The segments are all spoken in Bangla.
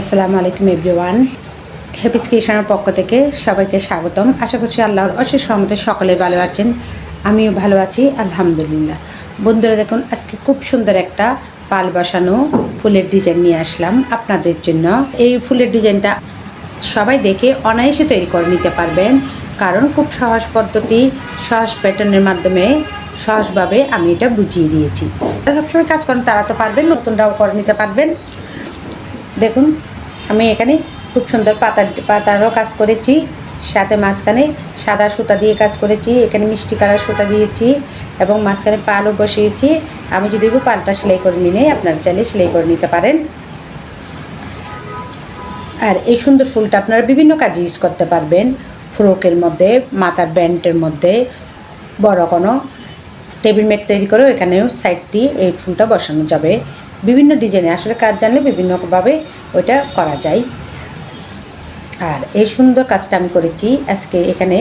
আসসালামু আলাইকুম এভরিওয়ান। হ্যাপিস কিষানের পক্ষ থেকে সবাইকে স্বাগতম। আশা করছি আল্লাহর অশেষ রহমতে সকলে ভালো আছেন। আমিও ভালো আছি, আলহামদুলিল্লাহ। বন্ধুরা, দেখুন, আজকে খুব সুন্দর একটা পাল বসানো ফুলের ডিজাইন নিয়ে আসলাম আপনাদের জন্য। এই ফুলের ডিজাইনটা সবাই দেখে অনায়াসে তৈরি করে নিতে পারবেন। কারণ খুব সহজ পদ্ধতি, সহজ প্যাটার্নের মাধ্যমে সহজভাবে আমি এটা বুঝিয়ে দিয়েছি। সবসময় কাজ করেন, তারা তো পারবেন, নতুনরাও করে নিতে পারবেন। দেখুন, আমি এখানে খুব সুন্দর পাতা, পাতারও কাজ করেছি, সাথে মাঝখানে সাদা সুতা দিয়ে কাজ করেছি, এখানে মিষ্টি কালার সুতা দিয়েছি এবং মাঝখানে পালও বসিয়েছি। আমি যদি পালটা সেলাই করে নিলে আপনারা চাইলে সেলাই করে নিতে পারেন। আর এই সুন্দর ফুলটা আপনারা বিভিন্ন কাজে ইউজ করতে পারবেন। ফ্রকের মধ্যে, মাথার ব্যান্ডের মধ্যে, বড় কোনো টেবিল ম্যাট তৈরি করেও এখানেও সাইড দিয়ে এই ফুলটা বসানো যাবে। বিভিন্ন ডিজাইনে আসলে কাজ জানলে বিভিন্নভাবে ওইটা করা যায়। আর এই সুন্দর কাজটা আমি করেছি, আজকে এখানে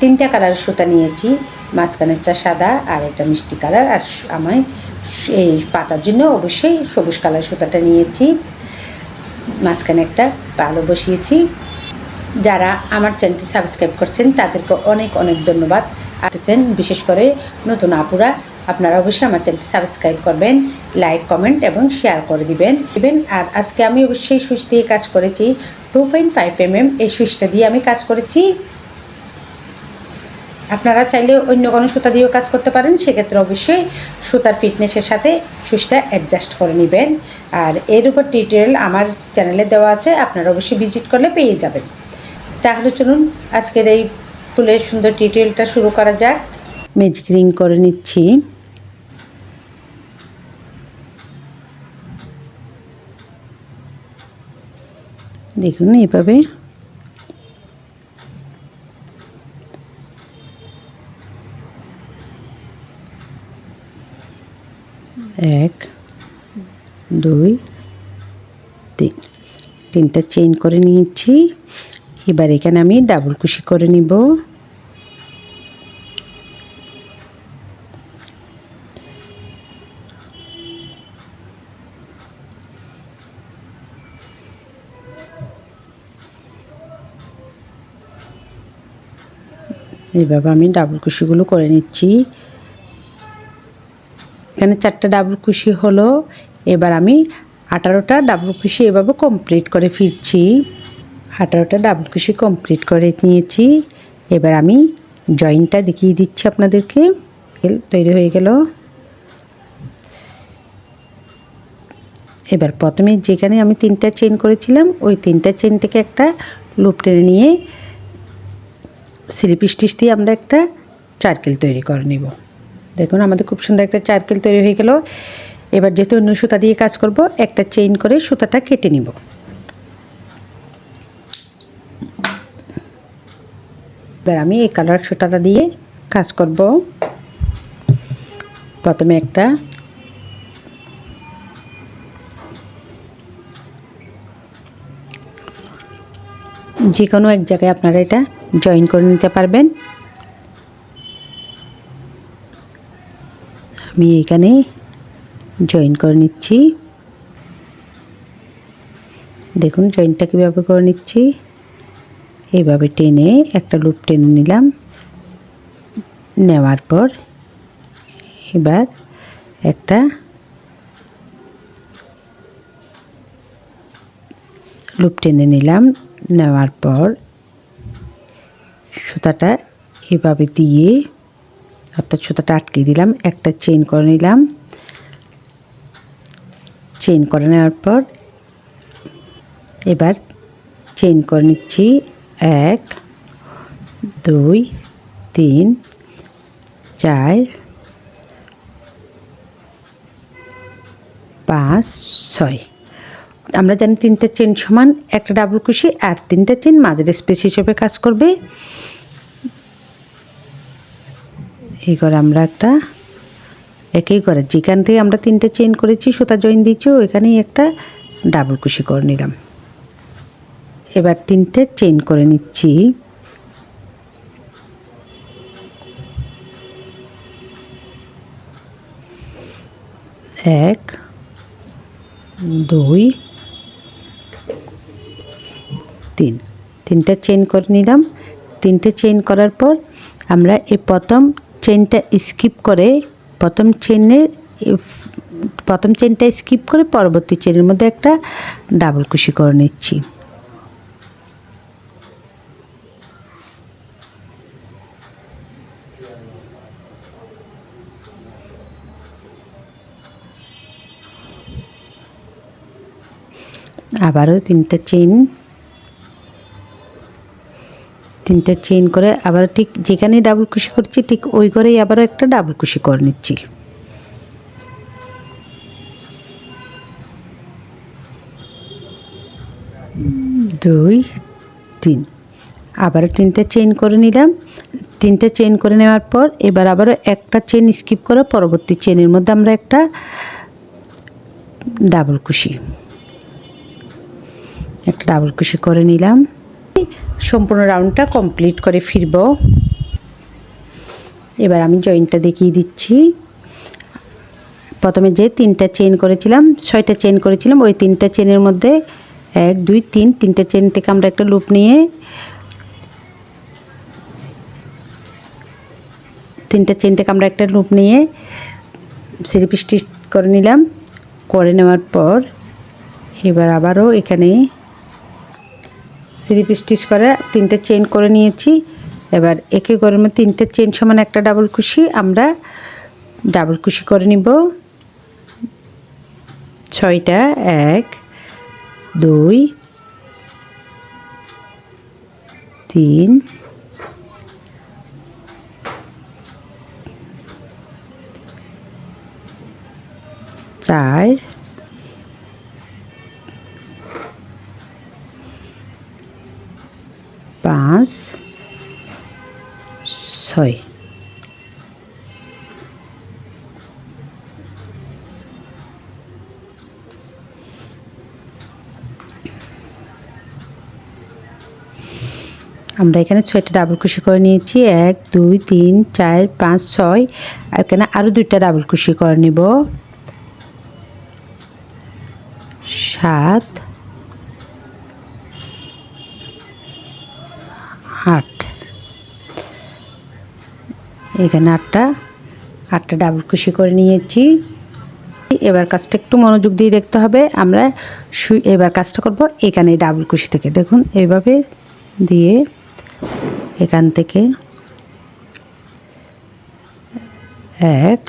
তিনটা কালার সুতা নিয়েছি মাঝখানেরটা সাদা আর এটা মিষ্টি কালার, আর আমি এই পাতার জন্য অবশ্যই সবুজ কালার সুতাটা নিয়েছি। মাঝখানে একটা পালও বসিয়েছি। যারা আমার চ্যানেলটি সাবস্ক্রাইব করছেন, তাদেরকে অনেক অনেক ধন্যবাদ। আসছেন বিশেষ করে নতুন আপুরা আপনারা অবশ্যই আমার চ্যানেলটি সাবস্ক্রাইব করবেন লাইক কমেন্ট এবং শেয়ার করে দিবেন। দিবেন, আর আজকে আমি অবশ্যই সুইচ দিয়ে কাজ করেছি। Two point five M M এই সুইচটা দিয়ে আমি কাজ করেছি। আপনারা চাইলে অন্য কোনো সুতা দিয়েও কাজ করতে পারেন। সেক্ষেত্রে অবশ্যই সুতার ফিটনেসের সাথে সুইচটা অ্যাডজাস্ট করে নেবেন। আর এর উপর টিউটোরিয়াল আমার চ্যানেলে দেওয়া আছে। আপনারা অবশ্যই ভিজিট করলে পেয়ে যাবেন। তাহলে চলুন আজকের এই ফুলের সুন্দর টিউটোরিয়ালটা শুরু করা যাক। ম্যাজিক রিং করে নিচ্ছি। দেখুন এভাবে এক, দুই, তিন। তিনটা চেইন করে নিয়েছি। এবার এখানে আমি ডাবল কুশি করে নিব। এইভাবে আমি ডাবল কুশিগুলো করে নিচ্ছি। এখানে চারটা ডাবল কুশি হলো। এবার আমি আঠারোটা ডাবল কুশি এভাবে কমপ্লিট করে ফিরছি। আঠারোটা ডাবল কুশি কমপ্লিট করে নিয়েছি। এবার আমি জয়েন্টটা দেখিয়ে দিচ্ছি আপনাদেরকে। তৈরি হয়ে গেল। এবার প্রথমে যেখানে আমি তিনটা চেন করেছিলাম, ওই তিনটা চেন থেকে একটা লুপ টেনে নিয়ে স্লিপ স্টিচ দিয়ে আমরা একটা চারকেল তৈরি করে নিব। দেখুন, আমাদের খুব সুন্দর একটা চারকেল তৈরি হয়ে গেল। এবার যেহেতু অন্য সুতা দিয়ে কাজ করব, একটা চেইন করে সুতাটা কেটে নিব। এবার আমি এই কালার সুতাটা দিয়ে কাজ করব। প্রথমে একটা যে কোনো এক জায়গায় আপনারা এটা জয়েন করে নিতে পারবেন। আমি এখানে জয়েন করে নিচ্ছি। দেখুন, জয়েনটা কীভাবে করে নিচ্ছি। এইভাবে টেনে, একটা লুপ টেনে নিলাম। নেওয়ার পর এবার একটা লুপ টেনে নিলাম। নেওয়ার পর সুতাটা এভাবে দিয়ে অর্থাৎ সুতাটা আটকে দিলাম, একটা চেন করে নিলাম। চেন করে নেওয়ার পর এবার চেন করে নিচ্ছি এক, দুই, তিন, চার, পাঁচ, ছয়। আমরা জানি তিনটা চেন সমান, একটা ডাবল কুশি আর তিনটা চেন মাঝের স্পেস হিসেবে কাজ করবে। এই করে আমরা একটা একই করে যেখান থেকে আমরা তিনটে চেন করেছি, সুতা জয়েন দিয়েছি, ওইখানেই একটা ডাবল কুশি করে নিলাম। এবার তিনটে চেন করে নিচ্ছি। এক, দুই, তিন। তিনটা চেন করে নিলাম। তিনটে চেন করার পর আমরা এই প্রথম চেনটা স্কিপ করে, প্রথম চেনের প্রথম চেনটা স্কিপ করে পরবর্তী চেনের মধ্যে একটা ডাবল কুশি করে নিচ্ছি। আবারও তিনটা চেন তিনটা চেইন করে আবার ঠিক যেখানে ডাবল কুশি করছি, ঠিক ওই ঘরেই আবারও একটা ডাবল কুশি করে নিচ্ছি। দুই, তিন। আবারও তিনটা চেইন করে নিলাম। তিনটা চেন করে নেওয়ার পর এবার আবারও একটা চেন স্কিপ করে পরবর্তী চেনের মধ্যে আমরা একটা ডাবল কুশি একটা ডাবল কুশি করে নিলাম। সম্পূর্ণ রাউন্ডটা কমপ্লিট করে ফিরব। এবার আমি জয়েন্টটা দেখিয়ে দিচ্ছি। প্রথমে যে তিনটা চেন করেছিলাম, ছয়টা চেন করেছিলাম, ওই তিনটা চেনের মধ্যে এক, দুই, তিন, তিনটা চেন থেকে আমরা একটা লুপ নিয়ে তিনটা চেন থেকে আমরা একটা লুপ নিয়ে স্লিপ স্টিচ করে নিলাম। করে নেওয়ার পর এবার আবারও এখানে স্লিপ স্টিচ করে তিনটে চেন করে নিয়েছি। এবার ঘরের মধ্যে তিনটে চেন সমান একটা ডাবল কুশি আমরা ডাবল কুশি করে নিব। ছয়টা, এক, দুই, তিন, চার পাঁচ, ছয়। আমরা এখানে ছয়টা ডাবল কুশি করে নিয়েছি। এক, দুই, তিন, চার, পাঁচ, ছয়। আর এখানে আরও দুইটা ডাবল কুশি করে নিব। সাত আট। এখানে আটটা আটটা ডাবল কুশি করে নিয়েছি। এবার কাজটা একটু মনোযোগ দিয়ে দেখতে হবে। আমরা সুই এবার কাজটা করব এখানে ডাবল কুশি থেকে। দেখুন এইভাবে দিয়ে এখান থেকে এক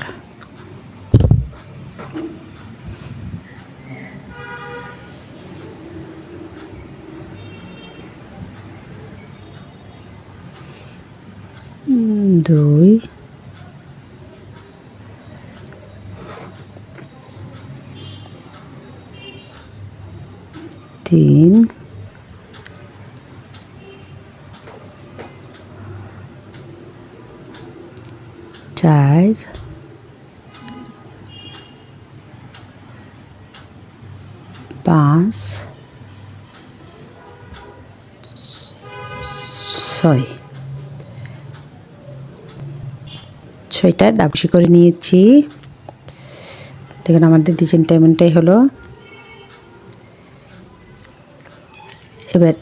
দুই তিন ছয়টা ডাবসি করে নিয়েছি। দেখুন আমাদের ডিজাইনটা এমনটাই হলো। এবার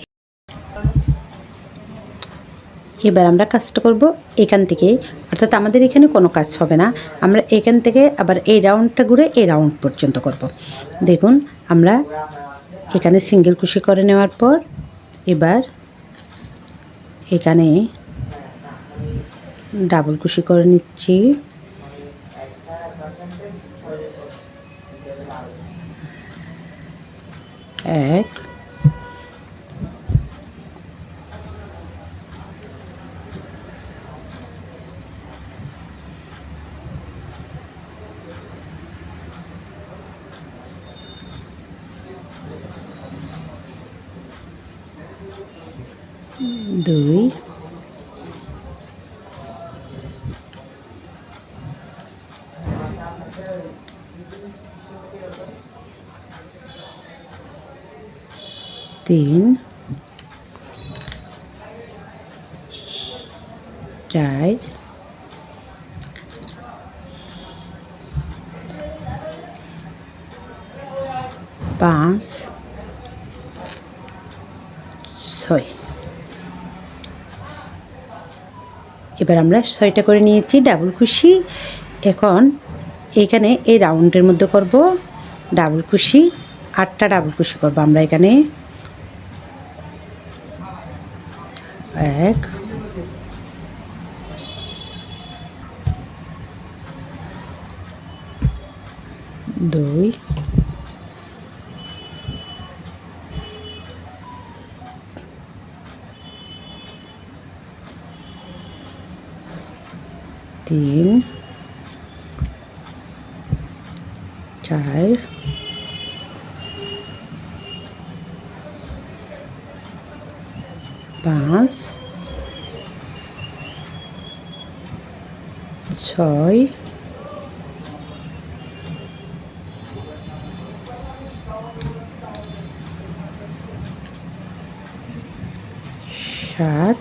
এবার আমরা কাজটা করব এখান থেকে। অর্থাৎ আমাদের এখানে কোনো কাজ হবে না। আমরা এখান থেকে আবার এই রাউন্ডটা ঘুরে এই রাউন্ড পর্যন্ত করব। দেখুন, আমরা এখানে সিঙ্গেল কুশি করে নেওয়ার পর এবার এখানে ডাবল কুশি করে নিচ্ছি। এক। দুই। তিন, চার, পাঁচ, ছয়। এবার আমরা ছয়টা করে নিয়েছি ডাবল কুশি এখন এখানে এই রাউন্ডের মধ্যে করব ডাবল কুশি আটটা ডাবল কুশি করব আমরা এখানে। এক দুই তিন চার পাঁচ ছয়। সাত।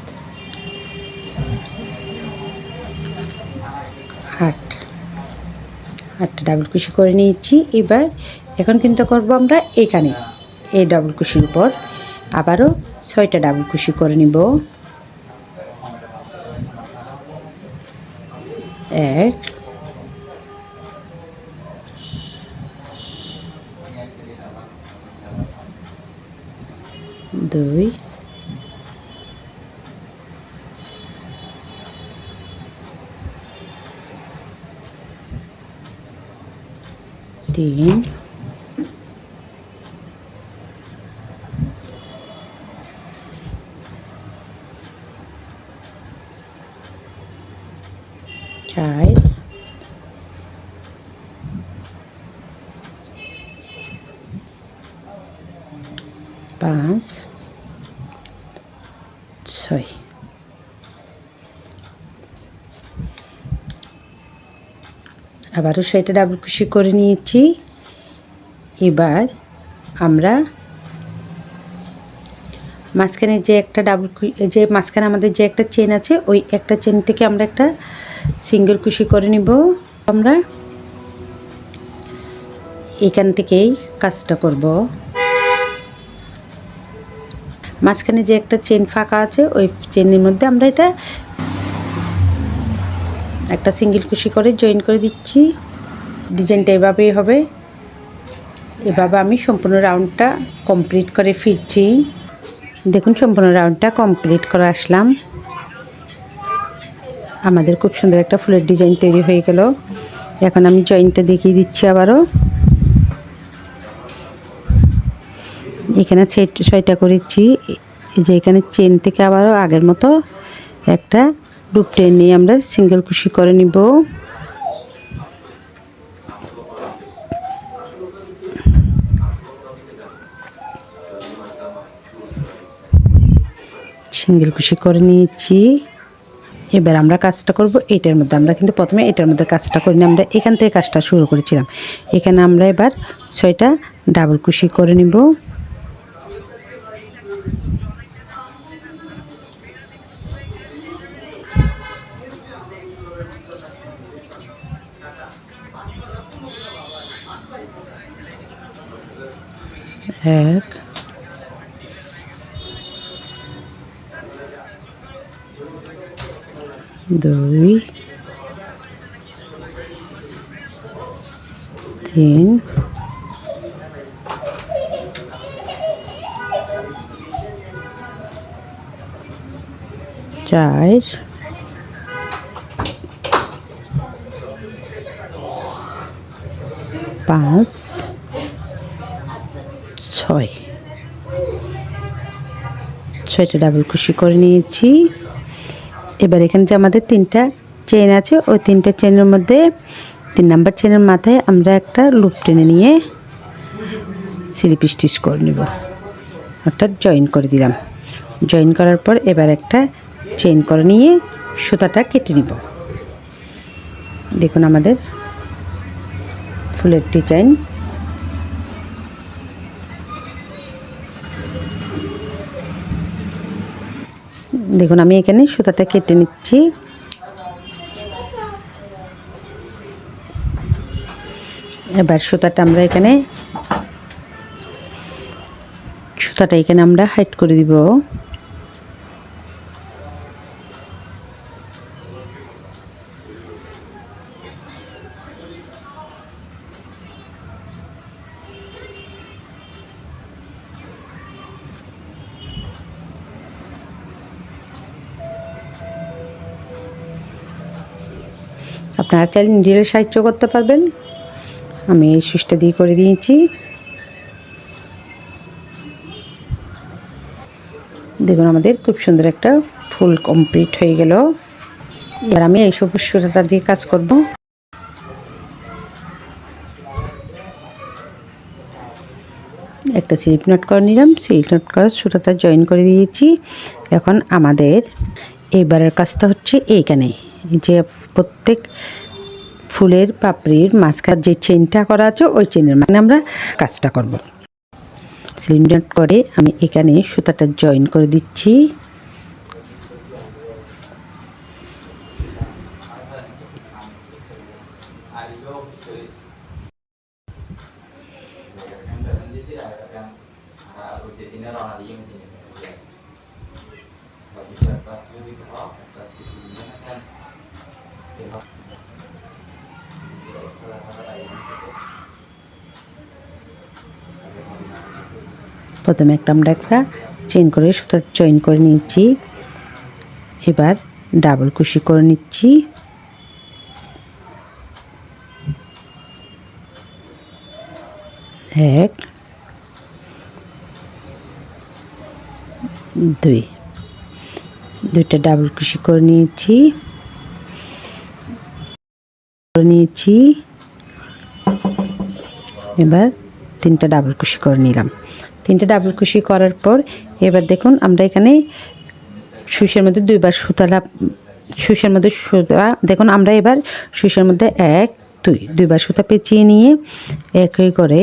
আট। আটটা ডাবল কুশি করে নিয়েছি। এবার এখন কিন্তু করব আমরা এখানে। এই ডাবল কুশির উপর। আবারও ছয়টা ডাবল কুশি করে নিব এক দুই তিন চার পাঁচ ছয় আবারও সেটা ডাবল কুশি করে নিয়েছি। এবার আমরা মাঝখানে যে একটা ডাবল যে মাঝখানে আমাদের যে একটা চেন আছে, ওই একটা চেন থেকে আমরা একটা সিঙ্গেল কুশি করে নিব। আমরা এখান থেকেই কাজটা করব। মাঝখানে যে একটা চেন ফাঁকা আছে, ওই চেনের মধ্যে আমরা এটা একটা সিঙ্গেল কুশি করে জয়েন করে দিচ্ছি। ডিজাইনটা এভাবেই হবে। এভাবে আমি সম্পূর্ণ রাউন্ডটা কমপ্লিট করে ফিরছি। দেখুন, সম্পূর্ণ রাউন্ডটা কমপ্লিট করে আসলাম। আমাদের খুব সুন্দর একটা ফুলের ডিজাইন তৈরি হয়ে গেল। এখন আমি জয়েন্টটা দেখিয়ে দিচ্ছি আবারও। এখানে সেট ছয়টা করেছি। যে এখানে চেন থেকে আবারও আগের মতো একটা ডুব টেন নিয়ে আমরা সিঙ্গেল কুশি করে নিব। সিঙ্গেল কুশি করে নিয়েছি। এবার আমরা কাজটা করব এটার মধ্যে। আমরা কিন্তু প্রথমে এটার মধ্যে কাজটা করিনি, আমরা এখান থেকে কাজটা শুরু করেছিলাম। এখানে আমরা এবার ছয়টা ডাবল কুশি করে নিব। এক দুই তিন চার পাঁচ ছয়। ছয়টা ডাবল কুশি করে নিয়েছি। এবার এখানে যে আমাদের তিনটা চেন আছে, ওই তিনটা চেনের মধ্যে তিন নাম্বার চেনের মাথায় আমরা একটা লুপ টেনে নিয়ে স্লিপ স্টিচ করে নেব। অর্থাৎ জয়েন করে দিলাম। জয়েন করার পর এবার একটা চেন করে নিয়ে সুতাটা কেটে নিব। দেখুন আমাদের ফুলের ডিজাইন দেখুন, আমি এখানে সুতাটা কেটে নিচ্ছি। এবার সুতাটা আমরা এখানে, সুতাটা এখানে আমরা হাইট করে দিব। আপনারা চাইলে নিডেলের সাহায্য করতে পারবেন। আমি এই সুইচটা দিয়ে করে দিয়েছি। দেখুন, আমাদের খুব সুন্দর একটা ফুল কমপ্লিট হয়ে গেল। এবার আমি এই সবুজ সুতাটা দিয়ে কাজ করব। একটা স্লিপ নট করে নিলাম। স্লিপ নট করে সুতাটা জয়েন করে দিয়েছি। এখন আমাদের এইবারের কাজটা হচ্ছে এইখানে। যে প্রত্যেক ফুলের পাপড়ির মাঝখান যে চেনটা করা আছে, ওই চেনের মানে আমরা কাজটা করব। সিলিন্ডার করে আমি এখানে সুতাটা জয়েন করে দিচ্ছি। প্রথমে একটা আমরা একটা চেন করে সুতা জয়েন করে নিচ্ছি এবার ডাবল কুশি করে নিচ্ছি। এক, দুই, দুইটা ডাবল কুশি করে নিয়েছি। করে নিয়েছি। এবার তিনটা ডাবল কুশি করে নিলাম। তিনটা ডাবল কুশি করার পর এবার দেখুন আমরা এখানে সুইসের মধ্যে দুইবার সুতা লাভ সুইসের মধ্যে সুতা, দেখুন আমরা এবার সুইসের মধ্যে এক, দুই, দুইবার সুতা পেঁচিয়ে নিয়ে একই করে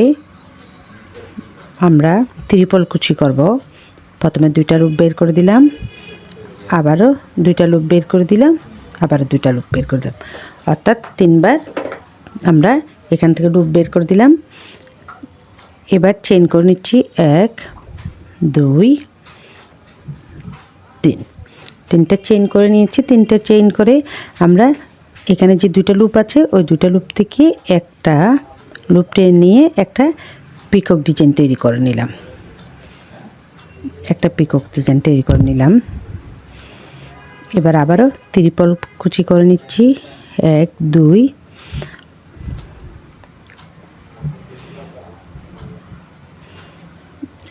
আমরা ত্রিপল কুচি করব। প্রথমে দুইটা লুপ বের করে দিলাম, আবারও দুইটা লুপ বের করে দিলাম, আবারও দুইটা লুপ বের করে দিলাম। অর্থাৎ তিনবার আমরা এখান থেকে লুপ বের করে দিলাম। এবার চেন করে নিচ্ছি এক, দুই, তিন। তিনটা চেন করে নিয়েছি, তিনটা চেন করে আমরা এখানে যে দুইটা লুপ আছে, ওই দুইটা লুপ থেকে একটা লুপ টেনে নিয়ে একটা পিকক ডিজাইন তৈরি করে নিলাম। একটা পিকক ডিজাইন তৈরি করে নিলাম। এবার আবারও ত্রিপল কুচি করে নিচ্ছি। এক, দুই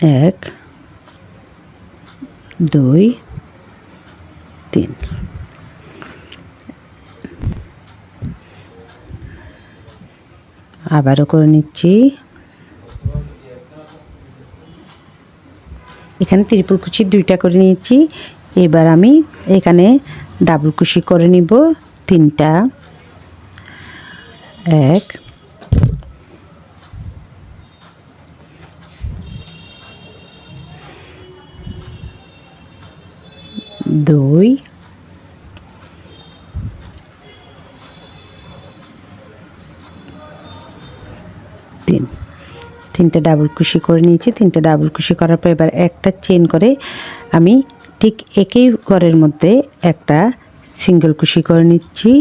এক, দুই, তিন। আবারও করে নিচ্ছি। এখানে ত্রিপুল কুচি দুইটা করে নিয়েছি। এবার আমি এখানে ডাবল কুচি করে নিব তিনটা। এক দুই। তিন। তিনটে ডাবল কুশি করে নিয়েছি। তিনটে ডাবল কুশি করার পর এবার একটা চেন করে আমি ঠিক একই ঘরের মধ্যে একটা সিঙ্গেল কুশি করে নিচ্ছি।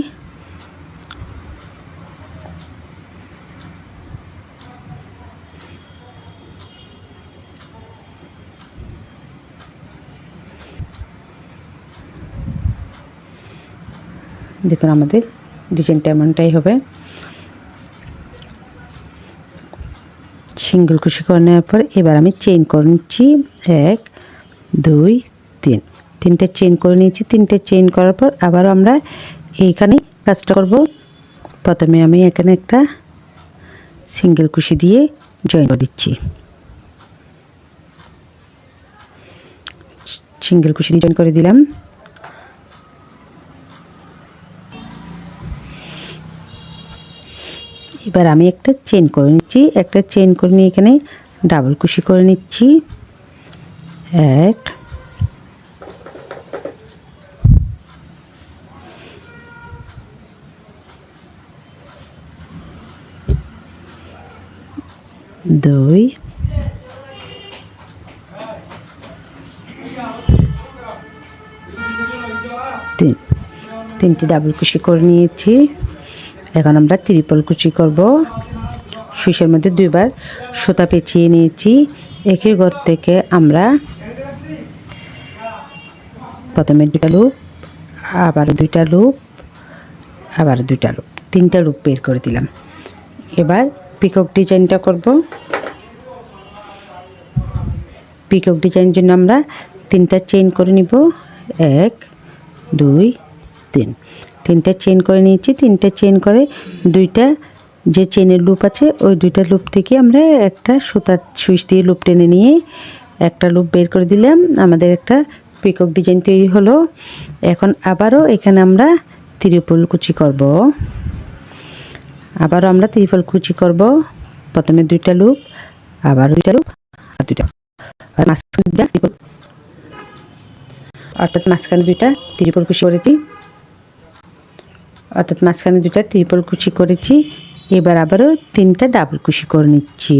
দেখুন আমাদের ডিজাইনটা এমনটাই হবে। সিঙ্গেল কুশি করে নেওয়ার পর এবার আমি চেইন করে নিচ্ছি। এক, দুই, তিন। তিনটে চেইন করে নিয়েছি। তিনটে চেইন করার পর আবার আমরা এইখানে কাজটা করব। প্রথমে আমি এখানে একটা সিঙ্গেল কুশি দিয়ে জয়েন করে দিচ্ছি। সিঙ্গেল কুশি দিয়ে জয়েন করে দিলাম। এবার আমি একটা চেন করে নিচ্ছি। একটা চেন করে নিয়ে এখানে ডাবল কুশি করে নিচ্ছি। এক, দুই, তিন। তিনটি ডাবল কুশি করে নিয়েছি। এখন আমরা ত্রিপল কুচি করব। সুইসের মধ্যে দুইবার সুতা পেঁচিয়ে নিয়েছি। একই ঘর থেকে আমরা প্রথমে দুটা লুপ, আবার দুইটা লুপ, আবার দুইটা লুপ, তিনটা লুপ বের করে দিলাম। এবার পিকক ডিজাইনটা করব। পিকক ডিজাইনের জন্য আমরা তিনটা চেইন করে নিব। এক, দুই, তিন। তিনটা চেন করে নিয়েছি, তিনটা চেন করে দুইটা যে চেনের লুপ আছে, ওই দুইটা লুপ থেকে আমরা একটা সুতার সুইচ দিয়ে লুপ টেনে নিয়ে একটা লুপ বের করে দিলাম। আমাদের একটা পিকক ডিজাইন তৈরি হলো। এখন আবারও এখানে আমরা ত্রিপল কুচি করব। আবারও আমরা ত্রিপল কুচি করব। প্রথমে দুইটা লুপ আবার দুইটা লুপ আর দুইটা। আর মাঝখানে দুইটা অর্থাৎ মাঝখানে দুইটা ত্রিপল কুচি করেছি। অর্থাৎ মাঝখানে দুটা ত্রিপল কুচি করেছি এবার আবারও তিনটা ডাবল কুচি করে নিচ্ছি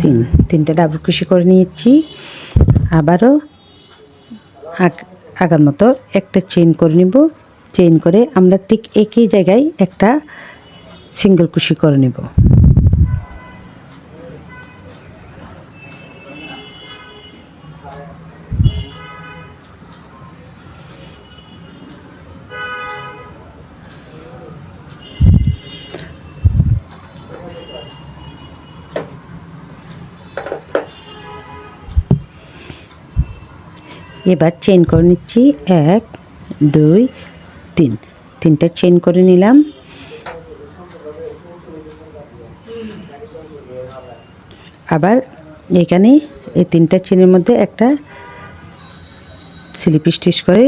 তিন তিনটা ডাবল কুশি করে নিয়েছি। আবারও আগ- আগার মতো একটা চেইন করে নিব। চেইন করে আমরা ঠিক একই জায়গায় একটা সিঙ্গেল কুশি করে নেব। এবার চেন করে নিচ্ছি। এক, দুই, তিন। তিনটা চেন করে নিলাম। আবার এখানে এই তিনটা চেনের মধ্যে একটা স্লিপ স্টিচ করে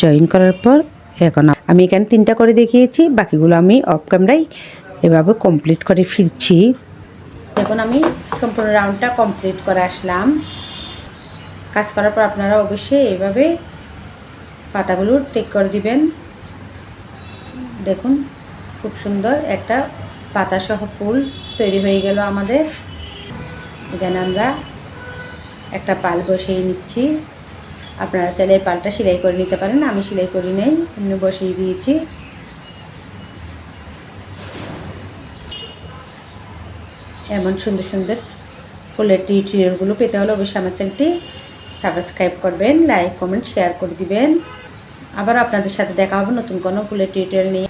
জয়েন করার পর এখন আমি এখানে তিনটা করে দেখিয়েছি। বাকিগুলো আমি অফ ক্যামেরায় এভাবে কমপ্লিট করে ফিরছি। এখন আমি সম্পূর্ণ রাউন্ডটা কমপ্লিট করে আসলাম। কাজ করার পর আপনারা অবশ্যই এইভাবে পাতাগুলো টেক করে দিবেন। দেখুন, খুব সুন্দর একটা পাতাসহ ফুল তৈরি হয়ে গেল আমাদের। এখানে আমরা একটা পাল বসিয়ে নিচ্ছি। আপনারা চাইলে এই পালটা সেলাই করে নিতে পারেন, আমি সেলাই করি নেই, এমনি বসিয়ে দিয়েছি। এমন সুন্দর সুন্দর ফুলের টিউটোরিয়ালগুলো পেতে হলে অবশ্যই আমার চ্যানেলটি সাবস্ক্রাইব করবেন লাইক কমেন্ট শেয়ার করে দিবেন। আবার আপনাদের সাথে দেখা হবে নতুন কোনো ফুলের টিউটোরিয়াল নিয়ে।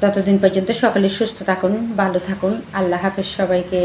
ততদিন পর্যন্ত সকলে সুস্থ থাকুন, ভালো থাকুন। আল্লাহ হাফেজ সবাইকে।